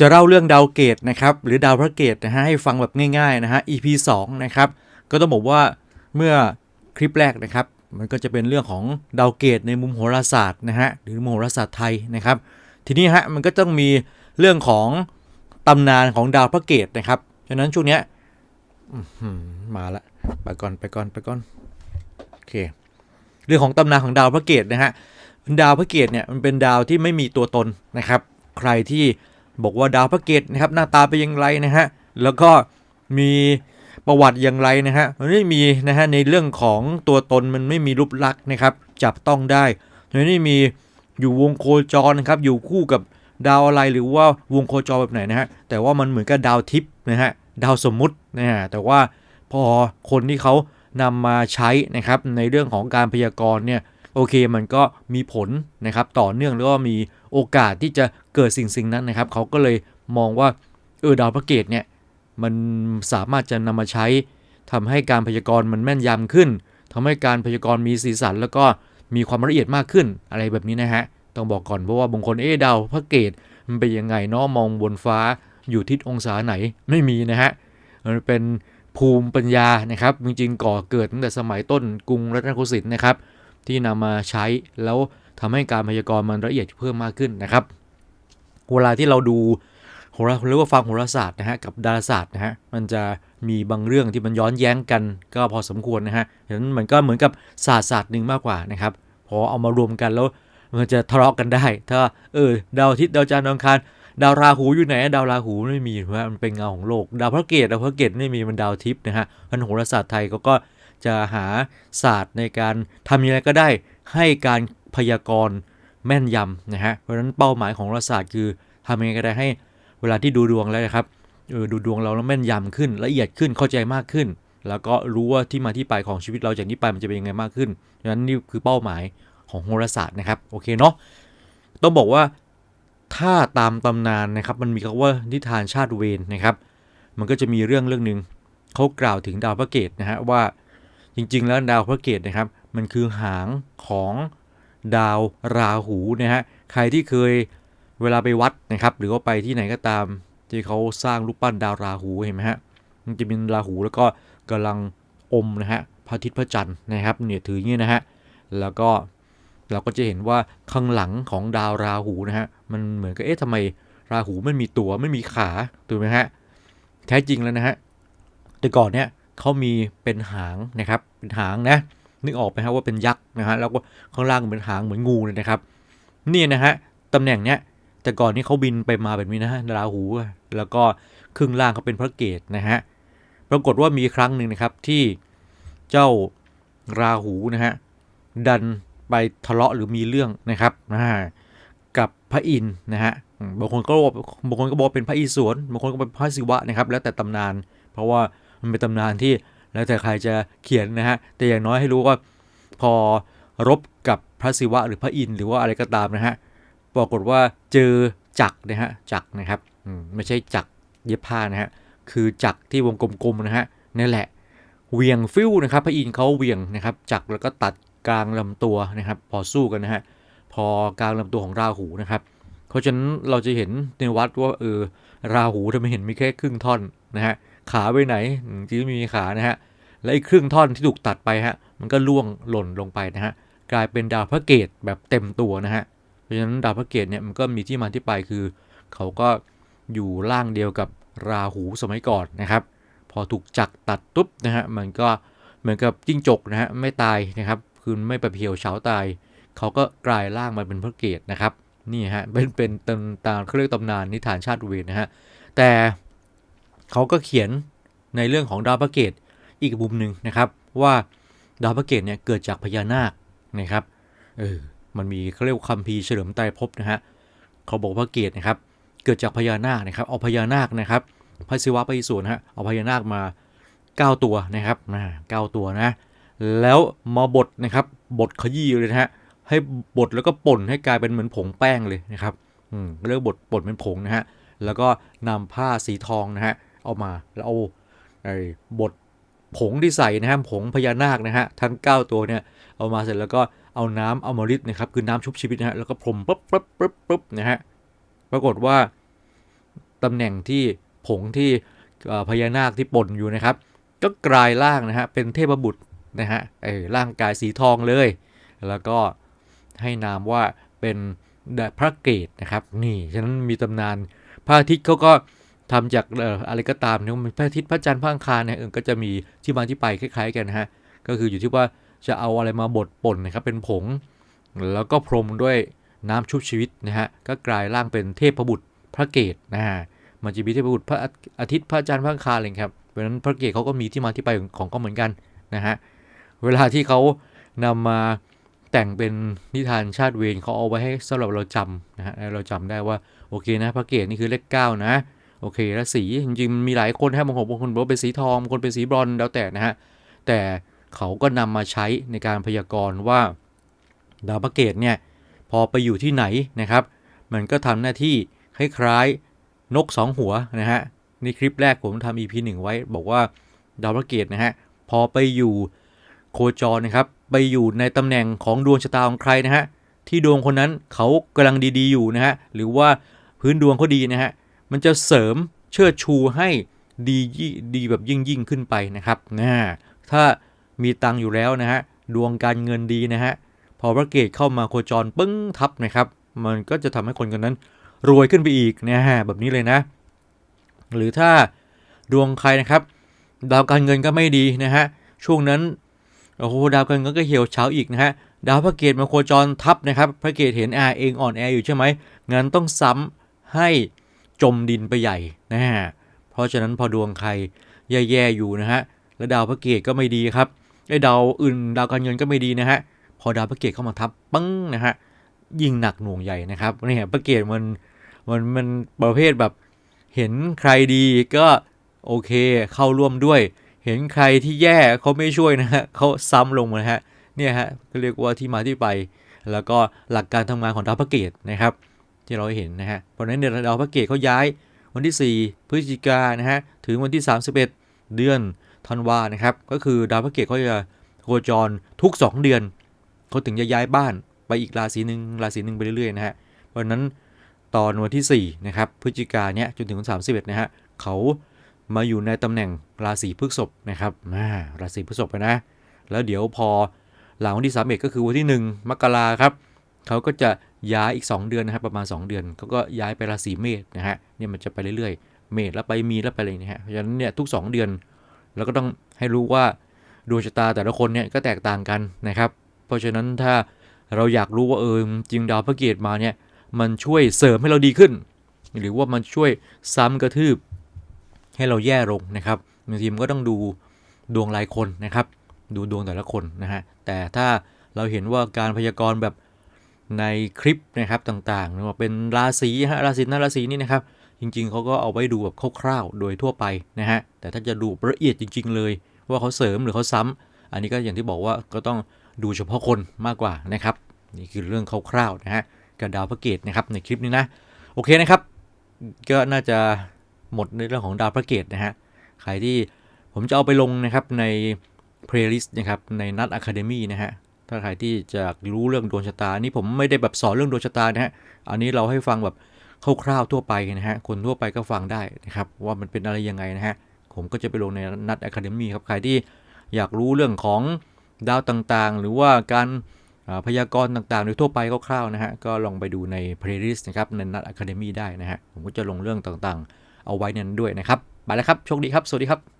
จะเล่าเรื่องดาวเกตนะครับหรือดาวพระเกตนะฮะให้ฟังแบบง่ายๆนะฮะ EP 2นะครับก็ต้องบอกว่าเมื่อคลิปแรกนะครับ มันก็จะเป็นเรื่องของดาวเกตในมุมโหราศาสตร์นะฮะหรือมุมโหราศาสตร์ไทยนะครับ ทีนี้ฮะมันก็ต้องมีเรื่องของตำนานของดาวพระเกตนะครับฉะนั้นช่วงเนี้ยมาละไปก่อนไปก่อนไปก่อนโอเคเรื่องของตำนานของดาวพระเกตนะฮะดาวพระเกตเนี่ยมันเป็นดาวที่ไม่มีตัวตนนะครับ ใครที่ บอกว่าดาวพระเกตนะครับหน้าตาเป็นอย่างไรนะฮะแล้วก็มีประวัติอย่างไรนะฮะมันไม่มีนะฮะในเรื่องของตัวตนมันไม่มีรูปลักษณ์นะครับ จับต้องได้มันไม่มีอยู่วงโคจรนะครับอยู่คู่กับดาวอะไรหรือว่าวงโคจรแบบไหนนะฮะแต่ว่ามันเหมือนกับดาวทิพย์นะฮะดาวสมมุตินะฮะแต่ว่าพอคนที่เขานำมาใช้นะครับในเรื่องของการพยากรณ์เนี่ยโอเคมันก็มีผลนะครับต่อเนื่องแล้วก็มี โอกาสที่จะเกิดสิ่งสิ่งนั้นนะครับ เขาก็เลยมองว่าเออดาวพระเกตเนี่ยมันสามารถจะนำมาใช้ทำให้การพยากรณ์มันแม่นยำขึ้นทำให้การพยากรณ์มีสีสัน แล้วก็มีความละเอียดมากขึ้นอะไรแบบนี้นะฮะต้องบอกก่อนเพราะว่าบางคนเอ๊ดาวพระเกตมันเป็นยังไงเนาะมองบนฟ้าอยู่ทิศองศาไหนไม่มีนะฮะมันเป็นภูมิปัญญานะครับจริงๆก่อเกิดตั้งแต่สมัยต้นกรุงรัตนโกสินทร์นะครับ ที่นำมาใช้แล้ว ทำให้การพยากรณ์มันละเอียดเพิ่มมากขึ้นนะครับ เวลาที่เราดูโหราเรียกว่าฟังโหราศาสตร์นะฮะกับดาราศาสตร์นะฮะมันจะมีบางเรื่องที่มันย้อนแย้งกันก็พอสมควรนะฮะฉะนั้นมันก็เหมือนกับศาสตร์ศาสตร์หนึ่งมากกว่านะครับพอเอามารวมกันแล้วมันจะทะเลาะกันได้ ถ้าเออดาวอาทิตย์ดาวจันทร์ดาวอังคารดาวราหูอยู่ไหนดาวราหูไม่มีเพราะมันเป็นเงาของโลก ดาวพระเกตดาวพระเกตไม่มีมันดาวทิพย์นะฮะพันโหราศาสตร์ไทยเขาก็จะหาศาสตร์ในการทำยังไงก็ได้ ให้การ พยากรณ์แม่นยำนะฮะ เพราะฉะนั้นเป้าหมายของรัฐศาสตร์คือทำยังไงก็ได้ให้เวลาที่ดูดวงแล้วนะครับเออดูดวงเราแล้วแม่นยำขึ้นละเอียดขึ้นเข้าใจมากขึ้น แล้วก็รู้ว่าที่มาที่ไปของชีวิตเราจากนี้ไปมันจะเป็นยังไงมากขึ้นดังนั้นนี่คือเป้าหมายของโหราศาสตร์นะครับโอเคเนาะต้องบอกว่าถ้าตามตำนานนะครับมันมีคำว่านิทานชาติเวรนะครับ มันก็จะมีเรื่องเรื่องหนึ่งเขากล่าวถึงดาวพระเกตนะฮะว่าจริงๆแล้วดาวพระเกตนะครับ มันคือหางของ ดาวราหูนะฮะใครที่เคยเวลาไปวัดนะครับ หรือว่าไปที่ไหนก็ตามที่เขาสร้างรูปปั้นดาวราหูเห็นไหมฮะมันจะเป็นราหูแล้วก็กำลังอมนะฮะพระอาทิตย์พระจันทร์นะครับเนี่ยถืออย่างนี้นะฮะแล้วก็เราก็จะเห็นว่าข้างหลังของดาวราหูนะฮะมันเหมือนกับเอ๊ะทำไมราหูไม่มีตัวไม่มีขาถูกไหมฮะแท้จริงแล้วนะฮะแต่ก่อนเนี่ยเขามีเป็นหางนะครับเป็นหางนะ นึกออกไหมฮะว่าเป็นยักษ์นะฮะแล้วก็ข้างล่างเป็นหางเหมือนงูเลยนะครับ นี่นะฮะตำแหน่งเนี้ยแต่ก่อนนี้เขาบินไปมาแบบนี้นะฮะราหู แล้วก็ครึ่งล่างเขาเป็นพระเกตนะฮะปรากฏว่ามีครั้งหนึ่งนะครับที่เจ้าราหูนะฮะดันไปทะเลาะหรือมีเรื่องนะครับอ่ากับพระอินนะฮะบางคนก็บอกบางคนก็บอกเป็นพระอิศวรบางคนก็เป็นพระศิวะนะครับ แล้วแต่ตำนาน เพราะว่ามันเป็นตำนานที่ แล้วแต่ใครจะเขียนนะฮะ แต่อย่างน้อยให้รู้ว่าพอรบกับพระศิวะหรือพระอินทร์หรือว่าอะไรก็ตามนะฮะ ปรากฏว่าเจอจักนะฮะจักนะครับอืมไม่ใช่จักเย็บผ้านะฮะ คือจักที่วงกลมๆนะฮะนั่นแหละเหวียงฟิวนะครับ พระอินทร์เขาเหวียงนะครับ จักแล้วก็ตัดกลางลำตัวนะครับ พอสู้กันนะฮะ พอกลางลำตัวของราหูนะครับ เพราะฉะนั้นเราจะเห็นในวัดว่าเออราหูทำไมเห็นมีแค่ครึ่งท่อนนะฮะ ขาไปไหนจริงๆไม่มีขานะฮะและอีกครึ่งท่อนที่ถูกตัดไปฮะมันก็ล่วงหล่นลงไปนะฮะกลายเป็นดาวพระเกตแบบเต็มตัวนะฮะเพราะฉะนั้นดาวพระเกตเนี่ยมันก็มีที่มาที่ไปคือ เขาก็อยู่ล่างเดียวกับราหูสมัยก่อนนะครับ พอถูกจักรตัดตุ๊บนะฮะมันก็เหมือนกับจิ้งจกนะฮะไม่ตายนะครับคือไม่ไปเพียวเฉาตาย เขาก็กลายร่างมาเป็นพระเกตนะครับนี่ฮะเป็นเป็นตำตามเขาเรียกตำนานนิทานชาติเวรนะฮะแต่ เขาก็เขียนในเรื่องของดาวพระเกตอีกมุมหนึ่งนะครับ ว่าดาวพระเกตเนี่ยเกิดจากพญานาคนะครับเออมันมีเขาเรียกคัมภีเฉลิมไตรภพนะฮะเขาบอกพระเกตนะครับ เกิดจากพญานาคนะครับ เอาพญานาคนะครับพระศิวะพระอิศวนะฮะเอาพญานาคมา 9 ตัวนะครับนะเก้าตัวนะ แล้วมาบดนะครับบดขยี้เลยนะฮะให้บดแล้วก็ป่นให้กลายเป็นเหมือนผงแป้งเลยนะครับอืมเรียกบดป่นเป็นผงนะฮะแล้วก็นำผ้าสีทองนะฮะ เอามาแล้วเอาไอ้บดผงที่ใส่นะฮะผงพญานาคนะฮะทั้ง 9 ตัวเนี่ยเอามาเสร็จแล้วก็เอาน้ำเอามาริดนะครับคือน้ำชุบชีวิตนะฮะแล้วก็พรมปุ๊บปุ๊บปุ๊บปุ๊บนะฮะปรากฏว่าตำแหน่งที่ผงที่พญานาคที่ป่นอยู่นะครับ ก็กลายร่างนะฮะเป็นเทพบุตรนะฮะเออร่างกายสีทองเลย แล้วก็ให้นามว่าเป็นพระเกตนะครับ นี่ฉะนั้นมีตำนานพระอาทิตย์เขาก็ ทำจากอะไรก็ตามเนี่ยมันพระอาทิตย์พระจันทร์พระอังคารเนี่ยก็จะมีที่มาที่ไปคล้าย ๆ กันนะฮะก็คืออยู่ที่ว่าจะเอาอะไรมาบดป่นนะครับเป็นผง แล้วก็พรมด้วยน้ำชุบชีวิตนะฮะก็กลายร่างเป็นเทพบุตรพระเกตนะฮะมันจะมีเทพบุตรพระอาทิตย์พระจันทร์พระอังคารอะไรองเงี้ยครับเพราะฉะนั้นพระเกตเขาก็มีที่มาที่ไปของก็เหมือนกันนะฮะเวลาที่เขานำมาแต่งเป็นนิทานชาติเวรเขาเอาไว้ให้สำหรับเราจำนะฮะเราจำได้ว่าโอเคนะพระเกตนี่คือเลขเก้านะ โอเค แล้วสีจริงๆมีหลายคนฮะบางคนบางคนบอกเป็นสีทองบางคนเป็นสีบรอนแล้วแต่นะฮะ แต่เขาก็นำมาใช้ในการพยากรณ์ว่าดาวพระเกตเนี่ยพอไปอยู่ที่ไหนนะครับ มันก็ทำหน้าที่คล้ายๆนกสองหัวนะฮะในคลิปแรกผมทำ EP 1 ไว้บอกว่าดาวพระเกตนะฮะพอไปอยู่โคจรนะครับไปอยู่ในตำแหน่งของดวงชะตาของใครนะฮะที่ดวงคนนั้นเขากำลังดีๆอยู่นะฮะหรือว่าพื้นดวงเขาดีนะฮะ มันจะเสริมเชิดชูให้ดีดีแบบยิ่งยิ่งขึ้นไปนะครับนะถ้ามีตังอยู่แล้วนะฮะดวงการเงินดีนะฮะพอพระเกตเข้ามาโคจรปึ้งทับนะครับ มันก็จะทำให้คนคนนั้นรวยขึ้นไปอีกนะฮะแบบนี้เลยนะ หรือถ้าดวงใครนะครับดาวการเงินก็ไม่ดีนะฮะช่วงนั้นโอ้โหดาวการเงินก็เหี่ยวเฉาอีกนะฮะดาวพระเกตมาโคจรทับนะครับ พระเกตเห็นอาเองอ่อนแออยู่ใช่ไหมงั้นต้องซ้ำให้ จมดินไปใหญ่นะฮะเพราะฉะนั้นพอดวงใครแย่ๆอยู่นะฮะแล้วดาวพระเกตก็ไม่ดีครับไอ้ดาวอื่นดาวการเงินก็ไม่ดีนะฮะพอดาวพระเกตเข้ามาทับปึ้งนะฮะยิ่งหนักหน่วงใหญ่นะครับนี่พระเกตมันมันมันประเภทแบบเห็นใครดีก็โอเคเข้าร่วมด้วย เห็นใครที่แย่เขาไม่ช่วยนะฮะเขาซ้ำลงมานะฮะเนี่ยฮะก็เรียกว่าที่มาที่ไป แล้วก็หลักการทำงานของดาวพระเกตนะครับ ที่เราเห็นนะฮะเพราะนั้นเนี่ยดาวพระเกตเขาย้ายวันที่ 4 พฤศจิกายนะฮะถึงวันที่ 31 เดือนธันวานะครับ ก็คือดาวพระเกตเขาจะโคจรทุก 2 เดือนเขาถึงจะย้ายบ้านไปอีกราศีหนึ่งราศีหนึ่งไปเรื่อยๆนะฮะเพราะนั้นตอนวันที่4นะครับพฤศจิกาเนี้ยจนถึงวัน31 นะฮะเขามาอยู่ในตำแหน่งราศีพฤษภนะครับอ่าราศีพฤษภนะ แล้วเดี๋ยวพอหลังวันที่ 31 ก็คือวันที่ 1 มกราครับ เขาก็จะย้ายอีก 2 เดือนนะครับประมาณ 2 เดือนเขาก็ย้ายไปราศีเมษนะฮะเนี่ยมันจะไปเรื่อยๆ เมษแล้วไปมีแล้วไปเลยนะฮะเพราะฉะนั้นเนี่ยทุก 2 เดือนเราก็ต้องให้รู้ว่าดวงชะตาแต่ละคนเนี่ยก็แตกต่างกันนะครับ เพราะฉะนั้นถ้าเราอยากรู้ว่าเออจริงดาวพระเกตมาเนี่ยมันช่วยเสริมให้เราดีขึ้น หรือว่ามันช่วยซ้ำกระทืบให้เราแย่ลงนะครับบางทีมันก็ต้องดูดวงรายคนนะครับ ดูดวงแต่ละคนนะฮะแต่ถ้าเราเห็นว่าการพยากรณ์แบบ ในคลิปนะครับต่างๆหรือว่าเป็นราศีฮะราศีนั้นราศีนี้นะครับ จริงๆเขาก็เอาไว้ดูแบบคร่าวๆโดยทั่วไปนะฮะแต่ถ้าจะดูละเอียดจริง ๆ เลย ว่าเขาเสริมหรือเขาซ้ำอันนี้ก็อย่างที่บอกว่าก็ต้องดูเฉพาะคนมากกว่านะครับ นี่คือเรื่องคร่าวๆนะฮะกับดาวพระเกตนะครับในคลิปนี้นะโอเคนะครับก็น่าจะหมดในเรื่องของดาวพระเกตนะฮะใครที่ผมจะเอาไปลงนะครับใน playlist นะครับในนัดอะคาเดมี่นะฮะ ถ้าใครที่จะรู้เรื่องดวงชะตานี่ผมไม่ได้แบบสอนเรื่องดวงชะตานะฮะ อันนี้เราให้ฟังแบบคร่าวๆทั่วไปนะฮะ คนทั่วไปก็ฟังได้นะครับ ว่ามันเป็นอะไรยังไงนะฮะ ผมก็จะไปลงในนัดอะคาเดมี่ครับ ใครที่อยากรู้เรื่องของดาวต่างๆ หรือว่าการพยากรณ์ต่างๆ โดยทั่วไปคร่าวๆนะฮะ ก็ลองไปดูใน playlist นะครับ ในนัดอะคาเดมี่ได้นะฮะ ผมก็จะลงเรื่องต่างๆ เอาไว้นั้นด้วยนะครับ ไปแล้วครับ โชคดีครับ สวัสดีครับ